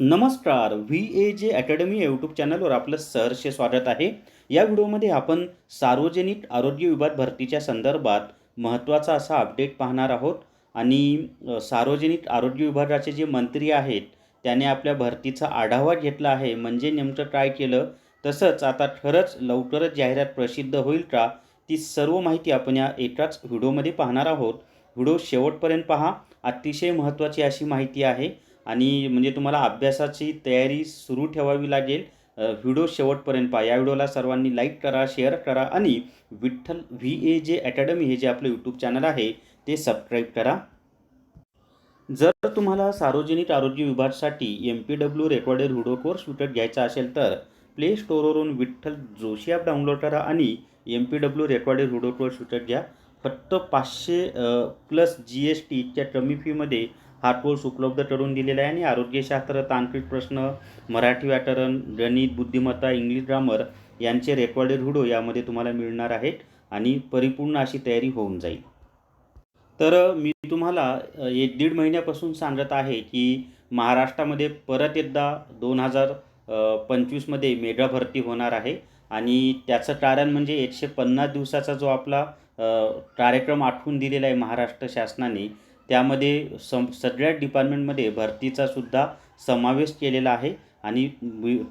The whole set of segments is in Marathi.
नमस्कार व्ही ए जे अकॅडमी यूट्यूब चॅनलवर आपलं सहर्ष स्वागत आहे. या व्हिडिओमध्ये आपण सार्वजनिक आरोग्य विभाग भरतीच्या संदर्भात महत्त्वाचा असा अपडेट पाहणार आहोत आणि सार्वजनिक आरोग्य विभागाचे जे मंत्री आहेत त्याने आपल्या भरतीचा आढावा घेतला आहे. म्हणजे नेमकं काय केलं? तसंच आता खरंच लवकरच जाहिरात प्रसिद्ध होईल का? ती सर्व माहिती आपण या एकाच व्हिडिओमध्ये पाहणार आहोत. व्हिडिओ शेवटपर्यंत पहा. अतिशय महत्त्वाची अशी माहिती आहे. आणि म्हणजे तुम्हाला अभ्यासाची तयारी सुरू ठेवावी लागेल. व्हिडिओ शेवटपर्यंत पहा. या व्हिडिओला सर्वांनी लाईक करा शेअर करा आणि विठ्ठल व्ही ए जे अकॅडमी हे जे आपलं यूट्यूब चॅनल आहे ते सबस्क्राईब करा. जर तुम्हाला सार्वजनिक आरोग्य विभागासाठी M P W recorded video course विकत घ्यायचा असेल तर प्ले स्टोअरवरून विठ्ठल जोशी ॲप डाउनलोड करा आणि M P W recorded video course विकत घ्या. फक्त पाचशे प्लस जी एस टी इतक्या कमी फीमध्ये हा कोर्स उपलब्ध करून दिलेला आहे आणि आरोग्यशास्त्र तांत्रिक प्रश्न मराठी व्याकरण गणित बुद्धिमत्ता इंग्लिश ग्रामर यांचे रेकॉर्डेड व्हिडिओ यामध्ये तुम्हाला मिळणार आहेत आणि परिपूर्ण अशी तयारी होऊन जाईल. तर मी तुम्हाला एक दीड महिन्यापासून सांगत आहे की महाराष्ट्रामध्ये परत एकदा दोन हजार पंचवीसमध्ये मेगा भरती होणार आहे आणि त्याचं कारण म्हणजे एकशे पन्नास दिवसाचा जो आपला कार्यक्रम आखून दिलेला आहे महाराष्ट्र शासनाने त्यामध्ये सम सगळ्या डिपार्टमेंटमध्ये भरतीचासुद्धा समावेश केलेला आहे आणि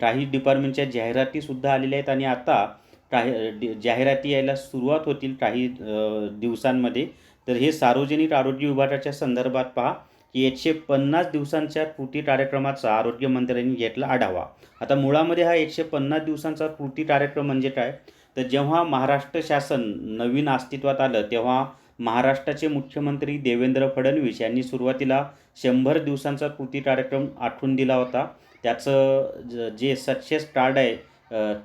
काही डिपार्टमेंटच्या जाहिरातीसुद्धा आलेल्या आहेत आणि आता काही जाहिराती यायला सुरुवात होतील काही दिवसांमध्ये. तर हे सार्वजनिक आरोग्य विभागाच्या संदर्भात पहा की एकशे पन्नास दिवसांच्या कृती कार्यक्रमाचा आरोग्य मंत्र्यांनी घेतला आढावा. आता मुळामध्ये हा एकशे पन्नास दिवसांचा कृती कार्यक्रम म्हणजे काय? तर जेव्हा महाराष्ट्र शासन नवीन अस्तित्वात आलं तेव्हा महाराष्ट्राचे मुख्यमंत्री देवेंद्र फडणवीस यांनी सुरुवातीला शंभर दिवसांचा कृती कार्यक्रम आखून दिला होता. त्याचं ज- जे सक्सेस कार्ड आहे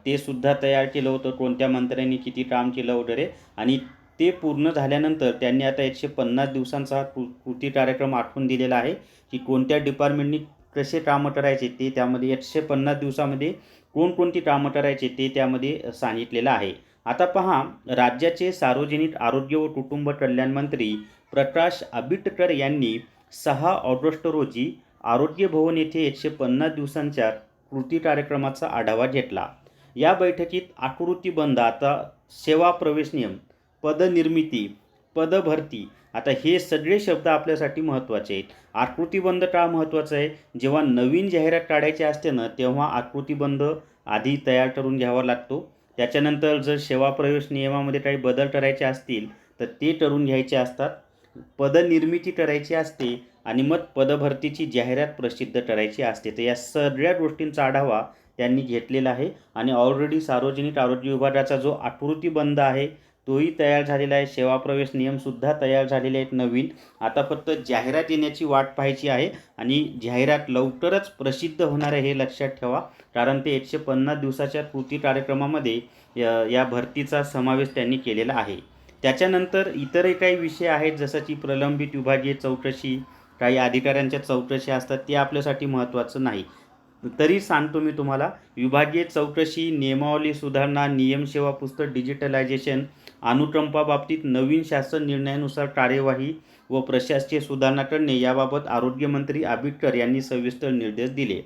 ते सुद्धा तयार केलं होतं. कोणत्या मंत्र्यांनी किती काम केलं वगैरे. आणि ते पूर्ण झाल्यानंतर त्यांनी आता एकशे पन्नास दिवसांचा कृ कृती कार्यक्रम आखून दिलेला आहे की कोणत्या डिपार्टमेंटनी कसे कामं करायचे ते त्यामध्ये एकशे पन्नास दिवसामध्ये कोणकोणती कामं करायचे ते त्यामध्ये सांगितलेलं आहे. आता पहा राज्याचे सार्वजनिक आरोग्य व कुटुंब कल्याण मंत्री प्रकाश आंबेडकर यांनी सहा ऑगस्ट रोजी आरोग्य भवन येथे एकशे पन्नास दिवसांच्या कृती कार्यक्रमाचा आढावा घेतला. या बैठकीत आकृतीबंध आता सेवा प्रवेश नियम पदनिर्मिती पदभरती आता हे सगळे शब्द आपल्यासाठी महत्त्वाचे आहेत. आकृतीबंध का महत्त्वाचं आहे? जेव्हा नवीन जाहिरात काढायची असते ना तेव्हा आकृतीबंध आधी तयार करून घ्यावा लागतो. त्याच्यानंतर जर सेवा प्रवेश नियमामध्ये काही बदल करायचे असतील तर ते ठरवून घ्यायचे असतात. पदनिर्मिती करायची असते आणि मग पदभरतीची जाहिरात प्रसिद्ध करायची असते. तर या सगळ्या गोष्टींचा आढावा त्यांनी घेतलेला आहे. आणि ऑलरेडी सार्वजनिक आरोग्य विभागाचा जो आकृतीबंध आहे तोही तयार झालेला आहे. सेवा प्रवेश नियमसुद्धा तयार झालेले आहेत नवीन. आता फक्त जाहिरात येण्याची वाट पाहायची आहे आणि जाहिरात लवकरच प्रसिद्ध होणार आहे हे लक्षात ठेवा. कारण ते एकशे पन्नास दिवसाच्या कृती कार्यक्रमामध्ये या या भरतीचा समावेश त्यांनी केलेला आहे. त्याच्यानंतर इतरही काही विषय आहेत जसं की प्रलंबित विभागीय चौकशी काही अधिकाऱ्यांच्या चौकशी असतात ते आपल्यासाठी महत्त्वाचं नाही. तरी सांगतो मी तुम्हाला विभागीय चौकशी नियमावली सुधारणा नियमसेवा पुस्तक डिजिटलायझेशन अनुकंपाबाबतीत नवीन शासन निर्णयानुसार कार्यवाही व प्रशासकीय सुधारणा करणे याबाबत आरोग्यमंत्री आंबेडकर यांनी सविस्तर निर्देश दिले.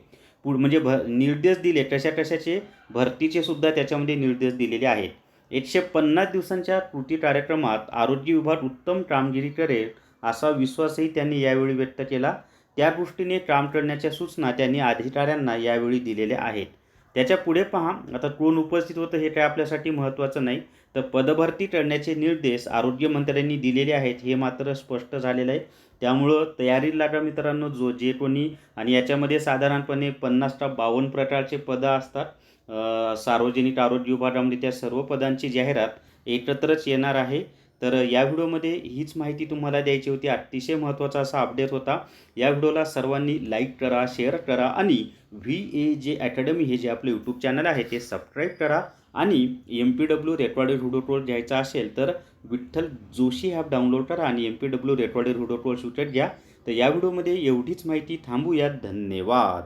पुढ म्हणजे भ निर्देश दिले. कशा कशाचे भरतीचे सुद्धा त्याच्यामध्ये निर्देश दिलेले आहेत. एकशे पन्नास दिवसांच्या कृती कार्यक्रमात आरोग्य विभाग उत्तम कामगिरी करेल असा विश्वासही त्यांनी यावेळी व्यक्त केला. त्या दृष्टीने काम करण्याच्या सूचना त्यांनी अधिकाऱ्यांना यावेळी दिलेल्या आहेत. त्याच्या पुढे पहा आता कोण उपस्थित होतं हे काय आपल्यासाठी महत्त्वाचं नाही. तर पदभरती करण्याचे निर्देश आरोग्यमंत्र्यांनी दिलेले आहेत हे मात्र स्पष्ट झालेलं आहे. त्यामुळं तयारी लागा मित्रांनो जो जे कोणी आणि याच्यामध्ये साधारणपणे पन्नास टा बावन्न प्रकारचे पदं असतात. सार्वजनिक आरोग्य विभागामध्ये त्या सर्व पदांची जाहिरात एकत्रच येणार आहे. तर या व्हिडिओमध्ये हीच माहिती तुम्हाला द्यायची होती. अतिशय महत्त्वाचा असा अपडेट होता. या व्हिडिओला सर्वांनी लाईक करा शेअर करा आणि व्ही ए जे अकॅडमी हे जे आपलं यूट्यूब चॅनल आहे ते सबस्क्राईब करा आणि M P W recorded video toll घ्यायचा असेल तर विठ्ठल जोशी ॲप डाउनलोड करा आणि M P W recorded video toll शूटेट घ्या. तर या व्हिडिओमध्ये एवढीच माहिती थांबूयात. धन्यवाद.